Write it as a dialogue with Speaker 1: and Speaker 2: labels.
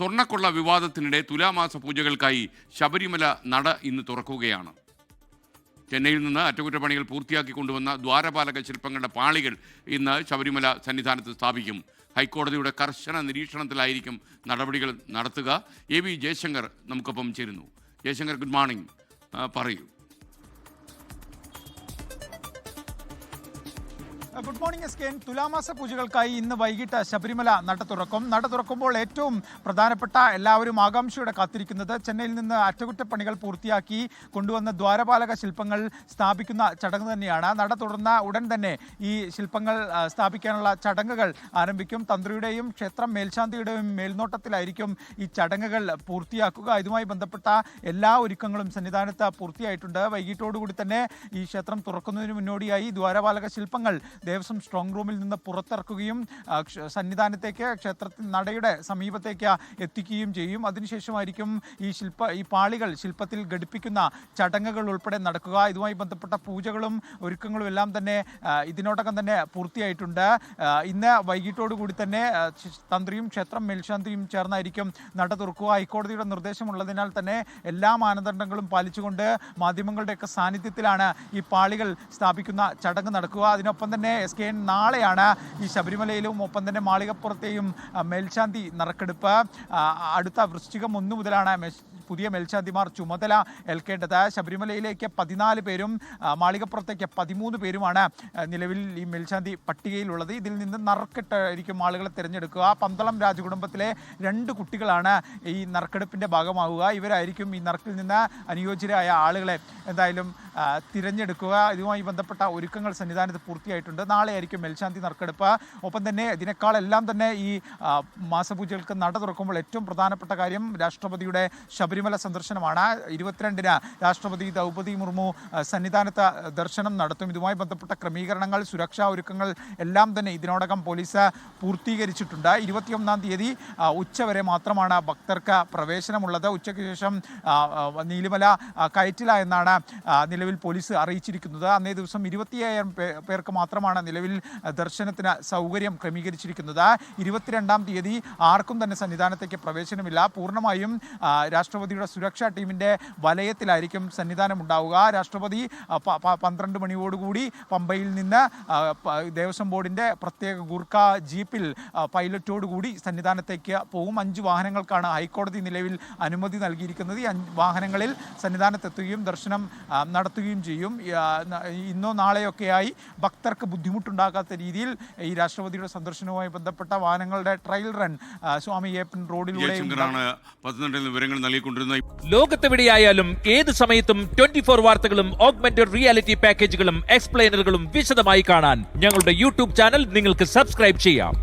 Speaker 1: സ്വർണക്കൊള്ള വിവാദത്തിനിടെ തുലാമാസ പൂജകൾക്കായി ശബരിമല നട ഇന്ന് തുറക്കുകയാണ്. ചെന്നൈയിൽ നിന്ന് അറ്റകുറ്റപ്പണികൾ പൂർത്തിയാക്കി കൊണ്ടുവന്ന ദ്വാരപാലക ശില്പങ്ങളുടെ പാളികൾ ഇന്ന് ശബരിമല സന്നിധാനത്ത് സ്ഥാപിക്കും. ഹൈക്കോടതിയുടെ കർശന നിരീക്ഷണത്തിലായിരിക്കും നടപടികൾ നടത്തുക. എ വി ജയശങ്കർ നമുക്കൊപ്പം ചേരുന്നു. ജയശങ്കർ ഗുഡ് മോർണിംഗ് പറയൂ.
Speaker 2: ഗുഡ് മോർണിംഗ് എസ് കെ തുലാമാസ പൂജകൾക്കായി ഇന്ന് വൈകിട്ട് ശബരിമല നട തുറക്കും. നട തുറക്കുമ്പോൾ ഏറ്റവും പ്രധാനപ്പെട്ട എല്ലാവരും ആകാംക്ഷയോടെ കാത്തിരിക്കുന്നത് ചെന്നൈയിൽ നിന്ന് അറ്റകുറ്റപ്പണികൾ പൂർത്തിയാക്കി കൊണ്ടുവന്ന ദ്വാരപാലക ശില്പങ്ങൾ സ്ഥാപിക്കുന്ന ചടങ്ങ് തന്നെയാണ്. നട തുറന്ന ഉടൻ തന്നെ ഈ ശില്പങ്ങൾ സ്ഥാപിക്കാനുള്ള ചടങ്ങുകൾ ആരംഭിക്കും. തന്ത്രിയുടെയും ക്ഷേത്രം മേൽശാന്തിയുടെയും മേൽനോട്ടത്തിലായിരിക്കും ഈ ചടങ്ങുകൾ പൂർത്തിയാക്കുക. ഇതുമായി ബന്ധപ്പെട്ട എല്ലാ ഒരുക്കങ്ങളും സന്നിധാനത്ത് പൂർത്തിയായിട്ടുണ്ട്. വൈകിട്ടോടുകൂടി തന്നെ ഈ ക്ഷേത്രം തുറക്കുന്നതിന് മുന്നോടിയായി ദ്വാരപാലക ശില്പങ്ങൾ ദേവസ്വം സ്ട്രോങ് റൂമിൽ നിന്ന് പുറത്തിറക്കുകയും സന്നിധാനത്തേക്ക് ക്ഷേത്രത്തിൽ നടയുടെ സമീപത്തേക്ക് എത്തിക്കുകയും ചെയ്യും. അതിനുശേഷമായിരിക്കും ഈ ശില്പ ഈ പാളികൾ ശില്പത്തിൽ ഘടിപ്പിക്കുന്ന ചടങ്ങുകൾ ഉൾപ്പെടെ നടക്കുക. ഇതുമായി ബന്ധപ്പെട്ട പൂജകളും ഒരുക്കങ്ങളും എല്ലാം തന്നെ ഇതിനോടകം തന്നെ പൂർത്തിയായിട്ടുണ്ട്. ഇന്ന് വൈകിട്ടോടുകൂടി തന്നെ തന്ത്രിയും ക്ഷേത്രം മേൽശാന്തിയും ചേർന്നായിരിക്കും നട തുറക്കുക. ഹൈക്കോടതിയുടെ നിർദ്ദേശമുള്ളതിനാൽ തന്നെ എല്ലാ മാനദണ്ഡങ്ങളും പാലിച്ചുകൊണ്ട് മാധ്യമങ്ങളുടെയൊക്കെ സാന്നിധ്യത്തിലാണ് ഈ പാളികൾ സ്ഥാപിക്കുന്ന ചടങ്ങ് നടക്കുക. അതിനൊപ്പം തന്നെ എസ് കെ നാളെയാണ് ഈ ശബരിമലയിലും ഒപ്പം തന്നെ മാളികപ്പുറത്തെയും മേൽശാന്തി നറുക്കെടുപ്പ്. അടുത്ത വൃശ്ചികം ഒന്ന് മുതലാണ് പുതിയ മേൽശാന്തിമാർ ചുമതല ഏൽക്കേണ്ടത്. ശബരിമലയിലേക്ക് പതിനാല് പേരും മാളികപ്പുറത്തേക്ക് പതിമൂന്ന് പേരുമാണ് നിലവിൽ ഈ മേൽശാന്തി പട്ടികയിലുള്ളത്. ഇതിൽ നിന്ന് നറുക്കിട്ടായിരിക്കും ആളുകളെ തിരഞ്ഞെടുക്കുക. പന്തളം രാജകുടുംബത്തിലെ രണ്ട് കുട്ടികളാണ് ഈ നറുക്കെടുപ്പിന്റെ ഭാഗമാവുക. ഇവരായിരിക്കും ഈ നറുക്കിൽ നിന്ന് അനുയോജ്യരായ ആളുകളെ എന്തായാലും തിരഞ്ഞെടുക്കുക. ഇതുമായി ബന്ധപ്പെട്ട ഒരുക്കങ്ങൾ സന്നിധാനത്ത് പൂർത്തിയായിട്ടുണ്ട്. നാളെ ആയിരിക്കും മേൽശാന്തി നറുക്കെടുപ്പ്. ഒപ്പം തന്നെ ഇതിനേക്കാളെല്ലാം തന്നെ ഈ മാസപൂജകൾക്ക് നട തുറക്കുമ്പോൾ ഏറ്റവും പ്രധാനപ്പെട്ട കാര്യം രാഷ്ട്രപതിയുടെ ശബരിമല സന്ദർശനമാണ്. ഇരുപത്തിരണ്ടിന് രാഷ്ട്രപതി ദ്രൗപദി മുർമു സന്നിധാനത്ത് ദർശനം നടത്തും. ഇതുമായി ബന്ധപ്പെട്ട ക്രമീകരണങ്ങൾ സുരക്ഷാ ഒരുക്കങ്ങൾ എല്ലാം തന്നെ ഇതിനോടകം പോലീസ് പൂർത്തീകരിച്ചിട്ടുണ്ട്. ഇരുപത്തിയൊന്നാം തീയതി ഉച്ചവരെ മാത്രമാണ് ഭക്തർക്ക് പ്രവേശനമുള്ളത്. ഉച്ചയ്ക്ക് ശേഷം നീലിമല കയറ്റില എന്നാണ് നിലവിൽ പോലീസ് അറിയിച്ചിരിക്കുന്നത്. അന്നേ ദിവസം ഇരുപത്തിയ്യായിരം പേർക്ക് മാത്രമാണ് നിലവിൽ ആ, ദർശനത്തിന് സൗകര്യം ക്രമീകരിച്ചിരിക്കുന്നത്. ഇരുപത്തിരണ്ടാം തീയതി ആർക്കും തന്നെ സന്നിധാനത്തേക്ക് പ്രവേശനമില്ല. പൂർണമായും രാഷ്ട്രപതിയുടെ സുരക്ഷാ ടീമിന്റെ വലയത്തിലായിരിക്കും സന്നിധാനം ഉണ്ടാവുക രാഷ്ട്രപതി പന്ത്രണ്ട് മണിയോടുകൂടി പമ്പയിൽ നിന്ന് ദേവസ്വം ബോർഡിന്റെ പ്രത്യേക ഗൂർഖ ജീപ്പിൽ പൈലറ്റോടുകൂടി സന്നിധാനത്തേക്ക് പോകും. അഞ്ച് വാഹനങ്ങൾക്കാണ് ഹൈക്കോടതി നിലവിൽ അനുമതി നൽകിയിരിക്കുന്നത്. ഈ വാഹനങ്ങളിൽ സന്നിധാനത്തെത്തുകയും ദർശനം നടത്തുകയും ചെയ്യും. ഇന്നോ നാളെയൊക്കെയായി ഭക്തർക്ക് ബുദ്ധിമുട്ടുണ്ടാകാത്ത രീതിയിൽ ഈ രാഷ്ട്രപതിയുടെ സന്ദർശനവുമായി ബന്ധപ്പെട്ട വാഹനങ്ങളുടെ ട്രയൽ റൺ സ്വാമി ഏപ്പൻ റോഡിലൂടെ
Speaker 1: വിവരങ്ങൾ നൽകിക്കൊണ്ടിരുന്ന
Speaker 3: ലോകത്തെവിടെയായാലും ഏത് സമയത്തും ട്വന്റി ഫോർ വാർത്തകളും ഓഗ്മെന്റഡ് റിയാലിറ്റി പാക്കേജുകളും എക്സ്പ്ലെയിനറുകളും വിശദമായി കാണാൻ ഞങ്ങളുടെ യൂട്യൂബ് ചാനൽ നിങ്ങൾക്ക് സബ്സ്ക്രൈബ് ചെയ്യാം.